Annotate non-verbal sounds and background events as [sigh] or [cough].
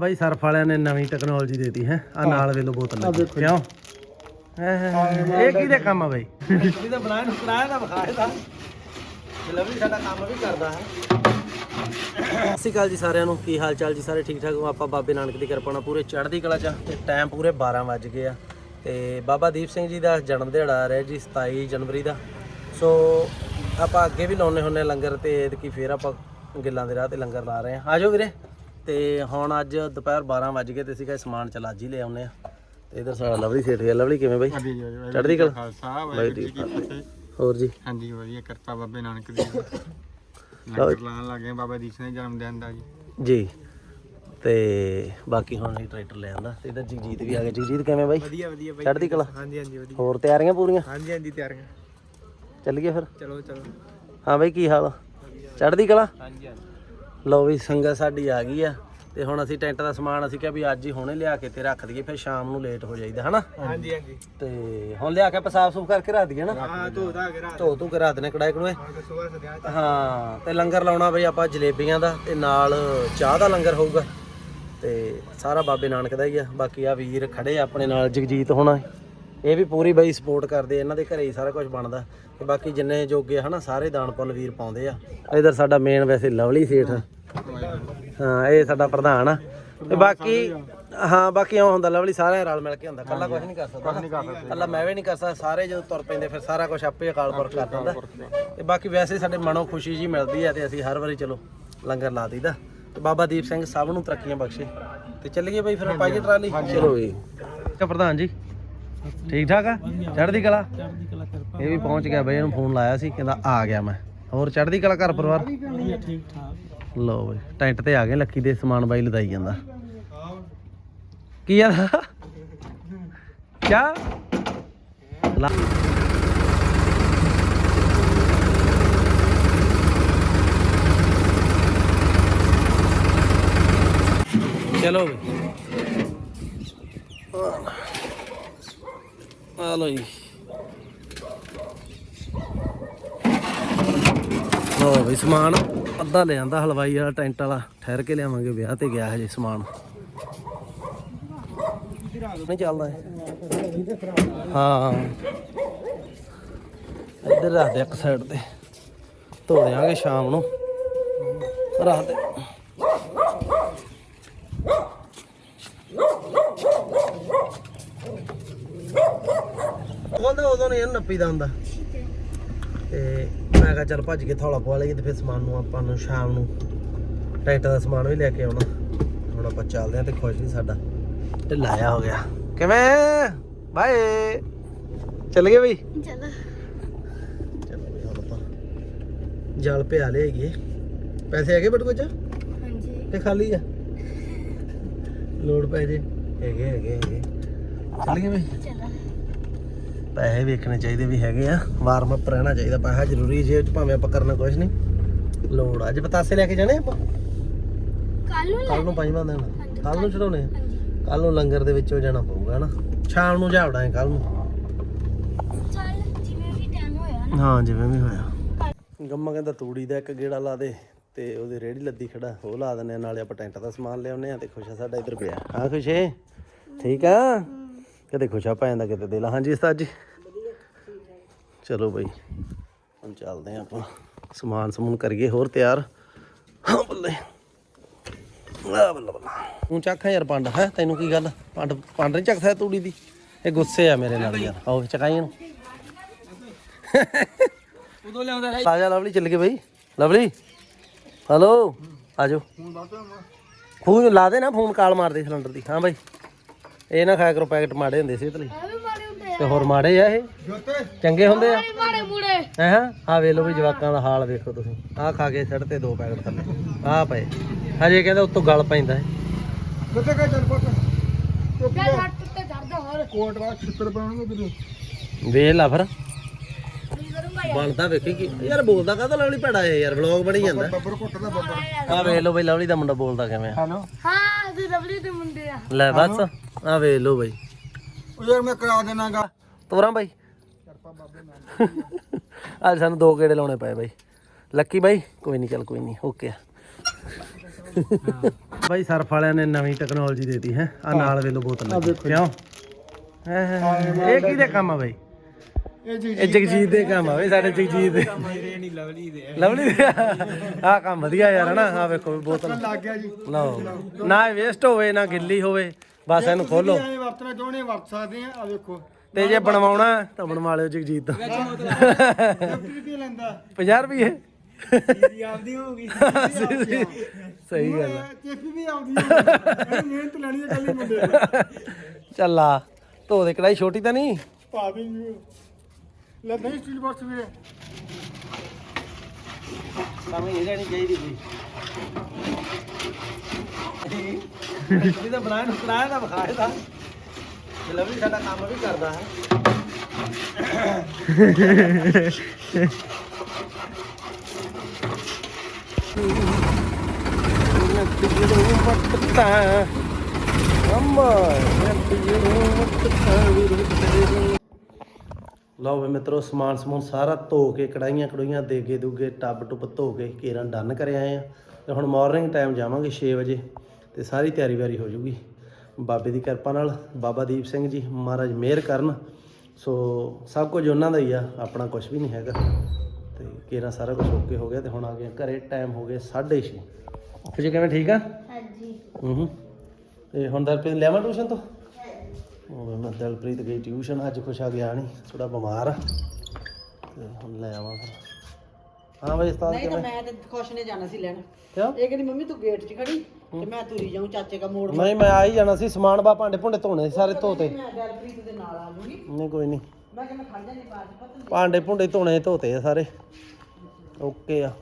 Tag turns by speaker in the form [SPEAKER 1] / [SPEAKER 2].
[SPEAKER 1] ਬਾਈ Surf ਵਾਲਿਆਂ ਨੇ ਨਵੀਂ ਟੈਕਨੋਲੋਜੀ ਦੇਤੀ ਹੈ। ਆ ਨਾਲ ਵੇਲੋ ਬੋਤਲ ਲੱਗੀ। ਕਿਉਂ? ਹੈਂ। ਇਹ ਕਿਹਦੇ ਕੰਮ ਆ ਬਾਈ? ਇਹਦਾ ਬਣਾਇਆ ਨੂੰ ਕਰਾਇਆ ਦਾ ਵਿਖਾਇਆ ਦਾ ਲਵਲੀ ਸਾਡਾ ਕੰਮ ਵੀ ਕਰਦਾ ਹੈ। ਸਤਿ ਸ਼੍ਰੀ ਅਕਾਲ ਜੀ ਸਾਰਿਆਂ ਨੂੰ। ਕੀ ਹਾਲ ਚਾਲ ਜੀ ਸਾਰੇ? ਠੀਕ ਠਾਕ ਹੋ? ਆਪਾਂ ਬਾਬੇ ਨਾਨਕ ਦੀ ਕਿਰਪਾ ਨਾਲ ਪੂਰੇ ਚੜ੍ਹਦੀ ਕਲਾ ਚ ਤੇ ਟਾਈਮ ਪੂਰੇ 12 ਵੱਜ ਗਏ ਆ। ਤੇ ਬਾਬਾ ਦੀਪ ਸਿੰਘ ਜੀ ਦਾ ਜਨਮ ਦਿਹਾੜਾ ਆ ਰਿਹਾ ਜੀ 27 ਜਨਵਰੀ ਦਾ। ਸੋ ਆਪਾਂ ਅੱਗੇ ਵੀ ਲਾਉਨੇ ਹੁੰਨੇ ਲੰਗਰ ਤੇ ਐਤਕੀ ਫੇਰ ਆਪਾਂ ਗਿੱਲਾਂ ਦੇ ਰਾਹ ਤੇ ਲੰਗਰ ਲਾ ਰਹੇ ਆ ਆਜੋ ਵੀਰੇ। ਤੇ ਹੁਣ ਅੱਜ ਦੁਪਹਿਰ 12 ਵੱਜ ਗਏ ਤੇ ਅਸੀਂ ਕਿਹਾ ਸਮਾਨ ਚਲ ਹੀ ਲੈ ਆਉਨੇ ਆ। ਤੇ ਇਧਰ ਸਾਡਾ ਲਵਲੀ ਸੇਠ ਗਿਆ ਲਵਲੀ ਕਿਵੇਂ ਬਾਈ? ਚੜ੍ਹਦੀ ਕਲਾ?
[SPEAKER 2] ਖਾਲਸਾ ਵਾਹਿਗੁਰੂ ਜੀ ਕੀ ਫਤਿਹ।
[SPEAKER 1] ਹੋਰ ਜੀ?
[SPEAKER 2] ਹਾਂਜੀ ਵਧੀਆ ਕਿਰਪਾ ਬਾਬੇ ਨਾਨਕ ਦੀ। ਲੰਗਰ ਲਾਉਣ ਲੱਗੇ ਬਾਬਾ ਦੀਪ ਸਿੰਘ ਦੇ ਜਨਮ ਦਿਨ ਦਾ ਜੀ।
[SPEAKER 1] ਜੀ। ਤੇ ਬਾਕੀ ਹੁਣ ਅਸੀਂ ਟਰੈਕਟਰ ਲੈ ਆਂਦਾ ਤੇ ਇਧਰ ਜਗਜੀਤ ਵੀ ਆ ਗਿਆ। ਜਗਜੀਤ ਕਿਵੇਂ ਬਾਈ?
[SPEAKER 2] ਵਧੀਆ ਵਧੀਆ ਬਾਈ।
[SPEAKER 1] ਚੜ੍ਹਦੀ ਕਲਾ?
[SPEAKER 2] ਹਾਂਜੀ ਹਾਂਜੀ ਵਧੀਆ।
[SPEAKER 1] ਹੋਰ ਤਿਆਰੀਆਂ ਪੂਰੀਆਂ?
[SPEAKER 2] ਹਾਂਜੀ ਹਾਂਜੀ ਤਿਆਰੀਆਂ।
[SPEAKER 1] ਚੱਲੀਏ ਫਿਰ?
[SPEAKER 2] ਚਲੋ ਚਲੋ।
[SPEAKER 1] ਹਾਂ ਬਾਈ ਕੀ ਹਾਲ ਚੜ੍ਹਦੀ ਕਲਾ?
[SPEAKER 2] ਹਾਂਜੀ ਹਾਂਜੀ।
[SPEAKER 1] ਲਓ ਵੀ ਸੰਗਤ ਸਾਡੀ ਆ ਗਈ ਆ ਤੇ ਹੁਣ ਅਸੀਂ ਟੈਂਟ ਦਾ ਸਮਾਨ ਅਸੀਂ ਕਿਹਾ ਵੀ ਅੱਜ ਹੀ ਹੁਣੇ ਲਿਆ ਕੇ ਤੇ ਰੱਖ ਦਈਏ ਫਿਰ ਸ਼ਾਮ ਨੂੰ ਲੇਟ ਹੋ ਜਾਈਦਾ ਹਨਾ?
[SPEAKER 2] ਹਾਂਜੀ ਹਾਂਜੀ।
[SPEAKER 1] ਤੇ ਹੁਣ ਲਿਆ ਕੇ ਆਪਾਂ ਸਾਫ਼ ਕਰਕੇ ਰੱਖ ਦਈਏ ਨਾ?
[SPEAKER 2] ਹਾਂ ਧੋਦਾ ਕੇ ਰਾਤ
[SPEAKER 1] ਧੋ ਧੂ ਕੇ ਰੱਖ ਦਨੇ ਕੜਾਏ ਕੜੂਏ ਹਾਂ ਤੇ। ਲੰਗਰ ਲਾਉਣਾ ਬਈ ਆਪਾਂ ਜਲੇਬੀਆਂ ਦਾ ਤੇ ਨਾਲ ਚਾਹ ਦਾ ਲੰਗਰ ਹੋਊਗਾ। ਤੇ ਸਾਰਾ ਬਾਬੇ ਨਾਨਕ ਦਾ ਹੀ ਆ ਬਾਕੀ ਆ ਵੀਰ ਖੜੇ ਆਪਣੇ ਨਾਲ ਜਗਜੀਤ ਹੋਣਾ। ਇਹ ਵੀ ਪੂਰੀ ਬਈ ਸਪੋਰਟ ਕਰਦੇ ਇਹਨਾਂ ਦੇ ਘਰੇ ਹੀ ਸਾਰਾ ਕੁਝ ਬਣਦਾ। ਤੇ ਬਾਕੀ ਜਿੰਨੇ ਜੋਗੇ ਆ ਹਨਾ ਸਾਰੇ ਦਾਨ ਪੁੰਨ ਵੀਰ ਪਾਉਂਦੇ ਆ। ਇਧਰ ਸਾਡਾ ਮੇਨ ਵੈਸੇ ਲਵਲੀ ਸੇਠ। ਹਾਂ ਇਹ ਸਾਡਾ ਪ੍ਰਧਾਨ ਆ। ਤੇ ਬਾਕੀ ਹਾਂ ਬਾਕੀ ਆਉਂ ਹੁੰਦਾ ਲਵਲੀ ਸਾਰਿਆਂ ਰਲ ਮਿਲ ਕੇ ਹੁੰਦਾ। ਕੱਲਾ ਕੁਝ ਨਹੀਂ ਕਰ ਸਕਦਾ। ਕੱਲਾ ਮੈਂ ਵੀ ਨਹੀਂ ਕਰ ਸਕਦਾ। ਸਾਰੇ ਜਦੋਂ ਤੁਰ ਪੈਂਦੇ ਫਿਰ ਸਾਰਾ ਕੁਝ ਆਪੇ ਅਕਾਲ ਪੁਰਖ ਕਰ ਦਿੰਦਾ। ਤੇ ਬਾਕੀ ਵੈਸੇ ਸਾਡੇ ਮਨੋਂ ਖੁਸ਼ੀ ਜੀ ਮਿਲਦੀ ਹੈ ਤੇ ਅਸੀਂ ਹਰ ਵਾਰੀ ਚਲੋ ਲੰਗਰ ਲਾ ਦਈਦਾ। ਤੇ ਬਾਬਾ ਦੀਪ ਸਿੰਘ ਸਭ ਨੂੰ ਤਰੱਕੀਆਂ ਬਖਸ਼ੇ। ਤੇ ਚੱਲੀਏ ਬਈ ਫਿਰ ਪਾਈਏ ਟਰਾਲੀ? ਚਲੋ ਜੀ ਪ੍ਰਧਾਨ ਜੀ। ਠੀਕ ਠਾਕ ਆ? ਚੜ੍ਹਦੀ ਕਲਾ? ਇਹ ਵੀ ਪਹੁੰਚ ਗਿਆ ਬਈ ਇਹਨੂੰ ਫੋਨ ਲਾਇਆ ਸੀ ਕਹਿੰਦਾ ਆ ਗਿਆ ਮੈਂ। ਹੋਰ ਚੜ੍ਹਦੀ ਕਲਾ ਘਰ ਪਰਿਵਾਰ?
[SPEAKER 2] ਠੀਕ ਠਾਕ।
[SPEAKER 1] ਲਓ ਬਈ ਟੈਂਟ ਤੇ ਆ ਗਏ ਲੱਕੀ ਦੇ ਸਮਾਨ ਬਾਈ ਲਦਾਈ ਜਾਂਦਾ। ਕੀ ਆ? ਕਿਆ? ਲਾ ਚਲੋ ਬਈ। ਆ ਲੋ ਜੀ। ਲੋ ਬਈ ਸਮਾਨ, ਅੱਧਾ ਲੈ ਜਾਂਦਾ ਹਲਵਾਈ ਵਾਲਾ, ਟੈਂਟ ਵਾਲਾ, ਠਹਿਰ ਕੇ ਲਿਆਵਾਂਗੇ, ਵਿਆਹ ਤੇ ਗਿਆ ਹਜੇ ਸਮਾਨ। ਨਹੀਂ ਚੱਲਦਾ ਹਾਂ। ਇੱਧਰ ਰੱਖ ਦੇ ਇੱਕ ਸਾਈਡ ਤੇ। ਧੋ ਦਿਆਂਗੇ ਸ਼ਾਮ ਨੂੰ। ਰੱਖ ਦੇ ਉਹਦਾ ਉਦੋਂ ਨਹੀਂ ਇਹਨੂੰ ਨੱਪੀਦਾ ਹੁੰਦਾ। ਤੇ ਮੈਂ ਕਿਹਾ ਚੱਲ ਭੱਜ ਕੇ ਥੌਲਾ ਪਵਾ ਲਈਏ ਤੇ ਫਿਰ ਸਮਾਨ ਨੂੰ ਆਪਾਂ ਨੂੰ ਸ਼ਾਮ ਨੂੰ ਟਰੈਕਟਰ ਦਾ ਸਮਾਨ ਵੀ ਲੈ ਕੇ ਆਉਣਾ। ਹੁਣ ਆਪਾਂ ਚੱਲਦੇ ਆਂ ਤੇ ਖੁਸ਼ ਨਹੀਂ ਸਾਡਾ। ਢਿੱਲਾ ਜਿਹਾ ਹੋ ਗਿਆ। ਕਿਵੇਂ? ਬਾਏ। ਚੱਲ ਗਏ ਬਈ?
[SPEAKER 3] ਚਲੋ।
[SPEAKER 1] ਚਲੋ ਬਈ ਹੁਣ ਆਪਾਂ ਜਲ ਪਿਆ ਲਿਆਈਏ। ਪੈਸੇ ਹੈਗੇ ਬਟ ਕੁਝ
[SPEAKER 3] ਹਾਂਜੀ।
[SPEAKER 1] ਤੇ ਖਾਲੀ ਆ? [laughs] ਲੋੜ ਪੈ ਜੇ। ਹੈਗੇ ਹੈਗੇ ਹੈਗੇ। ਚੱਲ ਗਏ ਬਈ?
[SPEAKER 3] ਚਲੋ।
[SPEAKER 1] ਪੈਸੇ ਵੇਖਣੇ ਚਾਹੀਦੇ ਵੀ ਹੈਗੇ ਆ ਵਾਰਮ ਅਪ ਰਹਿਣਾ ਚਾਹੀਦਾ ਪੈਸਾ ਜ਼ਰੂਰੀ ਜੇ ਭਾਵੇਂ ਆਪਾਂ ਕਰਨਾ ਕੁਝ ਨਹੀਂ ਲੋੜ ਅੱਜ ਪਤਾਸੇ ਲੈ ਕੇ ਜਾਣੇ ਆਪਾਂ?
[SPEAKER 3] ਕੱਲ ਨੂੰ
[SPEAKER 1] ਕੱਲ ਨੂੰ ਪੰਜਵਾਂ ਦਿਨ। ਕੱਲ ਨੂੰ ਚੜਾਉਣੇ ਕੱਲ ਨੂੰ ਲੰਗਰ ਦੇ ਵਿੱਚੋਂ ਜਾਣਾ ਪਊਗਾ ਨਾ ਸ਼ਾਮ ਨੂੰ ਜਾਵੜਾ ਹੈ ਕੱਲ ਨੂੰ।
[SPEAKER 3] ਚੱਲ ਜਿਵੇਂ ਵੀ ਟਾਈਮ ਹੋਇਆ ਨਾ।
[SPEAKER 1] ਹਾਂ ਜਿਵੇਂ ਵੀ ਹੋਇਆ। ਗੰਮਾ ਕਹਿੰਦਾ ਤੂੜੀ ਦਾ ਇੱਕ ਗੇੜਾ ਲਾ ਦੇ ਤੇ ਉਹਦੀ ਰੇੜੀ ਲੱਦੀ ਖੜਾ ਉਹ ਲਾ ਦਿੰਨੇ ਆ, ਨਾਲੇ ਆਪਾਂ ਟੈਂਟ ਦਾ ਸਮਾਨ ਲਿਆਉਨੇ ਆ ਤੇ ਖੁਸ਼ਾ ਸਾਡਾ ਇੱਧਰ ਪਿਆ। ਹਾਂ ਖੁਸ਼ੇ? ਠੀਕ ਆ? ਕਿਤੇ ਖੁਸ਼ਾ ਪੈ ਜਾਂਦਾ ਕਿਤੇ ਦਿਲ ਹਾਂਜੀ ਉਸਤਾਦ ਜੀ। ਚਲੋ ਬਈ ਹੁਣ ਚੱਲਦੇ ਆ ਆਪਾਂ। ਸਮਾਨ ਸਮੂਨ ਕਰੀਏ ਹੋਰ ਤਿਆਰ। ਹਾਂ ਬੱਲੇ। ਆ ਬੱਲਾ ਬੱਲਾ। ਤੂੰ ਚੱਖਾਂ ਯਾਰ ਪੰਡ ਹੈ? ਤੈਨੂੰ ਕੀ ਗੱਲ? ਪੰਡ ਪੰਡ ਨਹੀਂ ਚੱਕਦਾ ਤੂੜੀ ਦੀ? ਇਹ ਗੁੱਸੇ ਆ ਮੇਰੇ ਨਾਲ ਯਾਰ। ਆਓ ਚਕਾਈ ਇਹਨੂੰ।
[SPEAKER 2] ਉਦੋਂ ਲਿਆਉਂਦਾ
[SPEAKER 1] ਆ ਜਾ ਲਵਲੀ ਚੱਲ ਗਏ ਬਈ। ਲਵਲੀ। ਹਲੋ। ਆਜੋ ਫੋਨ ਲਾ ਦੇ ਨਾ ਫੋਨ ਕਾਲ ਮਾਰਦੇ ਸਿਲੰਡਰ ਦੀ। ਹਾਂ ਬਾਈ। ਇਹ ਨਾ ਖਾਇਆ ਕਰੋ ਪੈਕਟ ਮਾੜੇ ਹੁੰਦੇ ਸੀ ਲਈ।
[SPEAKER 3] ਐਵੇਂ ਮਾਰੇ ਹੁੰਦੇ
[SPEAKER 1] ਤੇ ਹੋਰ ਮਾੜੇ ਆ ਇਹ?
[SPEAKER 2] ਜੋਤੇ।
[SPEAKER 1] ਚੰਗੇ ਹੁੰਦੇ ਆ?
[SPEAKER 3] ਮਾਰੇ ਮੂੜੇ
[SPEAKER 1] ਹੈ ਹਾਂ? ਆ ਵੇਖ ਲਓ ਵੀ ਜਵਾਕਾਂ ਦਾ ਹਾਲ ਵੇਖੋ ਤੁਸੀਂ। ਆਹ ਖਾ ਕੇ ਸੜ ਤੇ ਦੋ ਪੈਕਟ ਥੱਲੇ। ਆਹ ਪਏ। ਹਜੇ ਕਹਿੰਦਾ ਉੱਤੋਂ ਗਲ ਪੈਂਦਾ ਹੈ
[SPEAKER 2] ਕਿੱਥੇ ਕਾ ਚੱਲ ਪੁੱਤ।
[SPEAKER 3] ਕਿਆ ਘੱਟ ਤੇ ਚੜਦਾ ਹੋਰ।
[SPEAKER 2] ਕੋਟ ਵਾ ਛਿੱਤਰ ਪਾਉਣਗੇ ਤੈਨੂੰ
[SPEAKER 1] ਵੇਖ ਲਾ ਫਿਰ।
[SPEAKER 3] ਕੀ ਕਰੂੰਗਾ
[SPEAKER 1] ਬਣਦਾ ਵੇਖੀ ਕੀ। ਯਾਰ ਬੋਲਦਾ ਕਾਹਦਾ ਲਵਲੀ ਭੜਾ ਹੈ ਯਾਰ ਵਲੌਗ ਬਣੀ ਜਾਂਦਾ।
[SPEAKER 2] ਬੱਬਰ ਘੁੱਟਦਾ ਬੱਬਰ।
[SPEAKER 1] ਆ ਵੇਖ ਲਓ ਬਈ ਲਵਲੀ ਦਾ ਮੁੰਡਾ ਬੋਲਦਾ ਕਿਵੇਂ ਆ।
[SPEAKER 2] ਹੈਲੋ।
[SPEAKER 3] ਹਾਂ ਤੇ ਲਵਲੀ ਦੇ ਮੁੰਡੇ ਆ।
[SPEAKER 1] ਲੈ ਬਸ ਆ ਵੇਖ ਲਓ ਬਈ।
[SPEAKER 2] ਉਹ ਯਾਰ ਮੈਂ ਕਰਾ ਦੇਣਾਗਾ।
[SPEAKER 1] ਤੋਰਾਂ ਬਾਈ। ਅੱਜ ਸਾਨੂੰ ਦੋ ਗੇੜੇ ਲਾਉਣੇ ਪਏ ਬਾਈ। ਲੱਕੀ ਬਾਈ ਕੋਈ ਨਹੀਂ ਚੱਲ ਕੋਈ ਨਹੀਂ ਓਕੇ ਆ। ਬਾਈ ਸਰਫ ਵਾਲਿਆਂ ਨੇ ਨਵੀਂ ਟੈਕਨੋਲੋਜੀ ਦੇਤੀ ਹੈ। ਆ ਨਾਲ ਵੇਲੋ ਬੋਤਲ ਕਿਉਂ? ਹੈਂ, ਹੈਂ, ਹੈਂ। ਇਹ ਕਿਹਦੇ ਕੰਮ ਆ ਬਾਈ?
[SPEAKER 2] ਇਹ ਜੀ
[SPEAKER 1] ਇਹ ਜਗਜੀਤ ਦੇ ਕੰਮ ਆ ਬਈ ਸਾਡੇ ਜਗਜੀਤ ਦੇ।
[SPEAKER 2] ਮੇਰੇ ਨਹੀਂ ਲਵਲੀ ਦੇ?
[SPEAKER 1] ਲਵਲੀ ਦੇ ਆ ਕੰਮ ਵਧੀਆ ਯਾਰ ਹਨਾ? ਆ ਵੇਖੋ ਬੋਤਲ।
[SPEAKER 2] ਲੱਗ ਗਿਆ ਜੀ।
[SPEAKER 1] ਲਓ। ਨਾ ਵੇਸਟ ਹੋਵੇ ਨਾ ਗਿੱਲੀ ਹੋਵੇ। ਬਸ ਇਹਨੂੰ ਖੋਲੋ।
[SPEAKER 2] ਐਂ ਵਰਤਣਾ ਚਾਹੁੰਦੇ ਵਰਤ ਸਕਦੇ ਆ। ਆ ਵੇਖੋ।
[SPEAKER 1] ਤੇ ਜੇ ਬਣਵਾਉਣਾ ਤਾਂ ਬਣਵਾ ਲਿਓ ਜਗਜੀਤ ਤੋਂ।
[SPEAKER 2] ਡਾਕਟਰ ਰੁਪਏ ਲੈਂਦਾ।
[SPEAKER 1] 50 ਰੁਪਏ?
[SPEAKER 2] ਜੀ ਆਪਦੀ ਹੋਊਗੀ।
[SPEAKER 1] ਸਹੀ ਗੱਲ ਆ।
[SPEAKER 2] ਚੇਪੀ ਵੀ ਆਉਂਦੀ ਹੈ ਮਿਹਨਤ ਲੈਣੀ ਹੈ ਕੱਲੀ ਮੁੰਡੇ
[SPEAKER 1] ਚੱਲਾ ਧੋ ਦੇ ਕੜਾਈ ਛੋਟੀ ਤਾਂ ਨਹੀਂ?
[SPEAKER 2] ਪਾ ਦੇ ਲੈ ਨਹੀਂ ਸਟੀਲ ਬਾਕਸ ਵੀਰੇ।
[SPEAKER 1] ਸਾਵੇਂ ਇਹ ਰਹਿਣੀ ਚਾਹੀਦੀ ਸੀ। ਇਹ ਬਣਾਇਆ ਨੂੰ ਕਰਾਇਆ ਤਾਂ ਵਿਖਾਇਆ ਤਾਂ। ਤੇ ਸਾਡਾ ਕੰਮ ਵੀ ਕਰਦਾ ਹੈ। ਲਓ ਵੀ ਮਿੱਤਰੋ, ਸਮਾਨ ਸਮੂਨ ਸਾਰਾ ਧੋ ਕੇ ਕੜਾਈਆਂ ਕੜੂਈਆਂ ਦੇਗੇ ਦੂਗੇ, ਟੱਬ ਟੁੱਬ ਧੋ ਕੇ, ਕੇਰਾਂ ਡਨ ਕਰ ਆਏ ਆ। ਤੇ ਹੁਣ ਮਾਰਨਿੰਗ ਟਾਈਮ ਜਾਵਾਂਗੇ 6 ਵਜੇ। ਤੇ ਸਾਰੀ ਤਿਆਰੀ ਵਾਰੀ ਹੋ ਜੂਗੀ। ਬਾਬੇ ਦੀ ਕਿਰਪਾ ਨਾਲ ਬਾਬਾ ਦੀਪ ਸਿੰਘ ਜੀ ਮਹਾਰਾਜ ਮਿਹਰ ਕਰਨ। ਸੋ ਸਭ ਕੁਝ ਉਹਨਾਂ ਦਾ ਹੀ ਆ ਆਪਣਾ ਕੁਝ ਵੀ ਨਹੀਂ ਹੈਗਾ। ਤੇ ਕੇਰਾਂ ਸਾਰਾ ਕੁਝ ਓਕੇ ਹੋ ਗਿਆ ਤੇ ਹੁਣ ਆ ਗਏ ਘਰੇ ਟਾਈਮ ਹੋ ਗਿਆ 6:30 ਤੁਸੀਂ ਕਿਵੇਂ ਠੀਕ ਆ?
[SPEAKER 3] ਹਾਂਜੀ।
[SPEAKER 1] ਹੂੰ ਹੂੰ। ਤੇ ਹੁਣ ਦਰਪ੍ਰੀਤ ਲੈਵਾਂ ਟਿਊਸ਼ਨ ਤੋਂ? ਉਹ ਮੈਂ ਦਲਪ੍ਰੀਤ ਗਈ ਟਿਊਸ਼ਨ ਅੱਜ ਕੁਛ ਆ ਗਿਆ ਨਹੀਂ ਥੋੜਾ ਬਿਮਾਰ ਆ। ਤੇ ਹੁਣ ਲੈ ਆਵਾਂ ਫਿਰ। ਹਾਂ ਬਈ ਉਸਤਾਦ
[SPEAKER 4] ਨਹੀਂ ਤਾਂ
[SPEAKER 1] ਕਿਵੇਂ?
[SPEAKER 4] ਮੈਂ ਤੇ ਖੁਸ਼ ਨੇ ਜਾਣਾ ਸੀ ਲੈਣ।
[SPEAKER 1] ਕਿਉਂ?
[SPEAKER 4] ਇਹ ਕਹਿੰਦੀ ਮੰਮੀ ਤੂੰ ਗੇਟ 'ਚ ਖੜੀ? ਤੇ ਮੈਂ ਤੁਰੀ ਜਾਊਂ ਚਾਚੇ ਦਾ ਮੋੜ
[SPEAKER 1] ਨਹੀਂ ਮੈਂ ਆ ਹੀ ਜਾਣਾ ਸੀ ਸਮਾਨ ਬਾ ਭਾਂਡੇ ਭੁੰਡੇ ਧੋਣੇ ਸੀ ਸਾਰੇ ਧੋਤੇ
[SPEAKER 4] ਮੈਂ ਗਲਪ੍ਰੀਤ ਦੇ ਨਾਲ ਆ ਜੂਗੀ।
[SPEAKER 1] ਨਹੀਂ ਕੋਈ ਨਹੀਂ।
[SPEAKER 4] ਮੈਂ ਕਿਹਾ ਮੈਂ ਖੜ ਜਾਣੀ ਬਾਅਦ 'ਚ ਪਤਾ
[SPEAKER 1] ਭਾਂਡੇ ਭੁੰਡੇ ਧੋਣੇ ਧੋਤੇ ਆ ਸਾਰੇ। ਓਕੇ ਆ।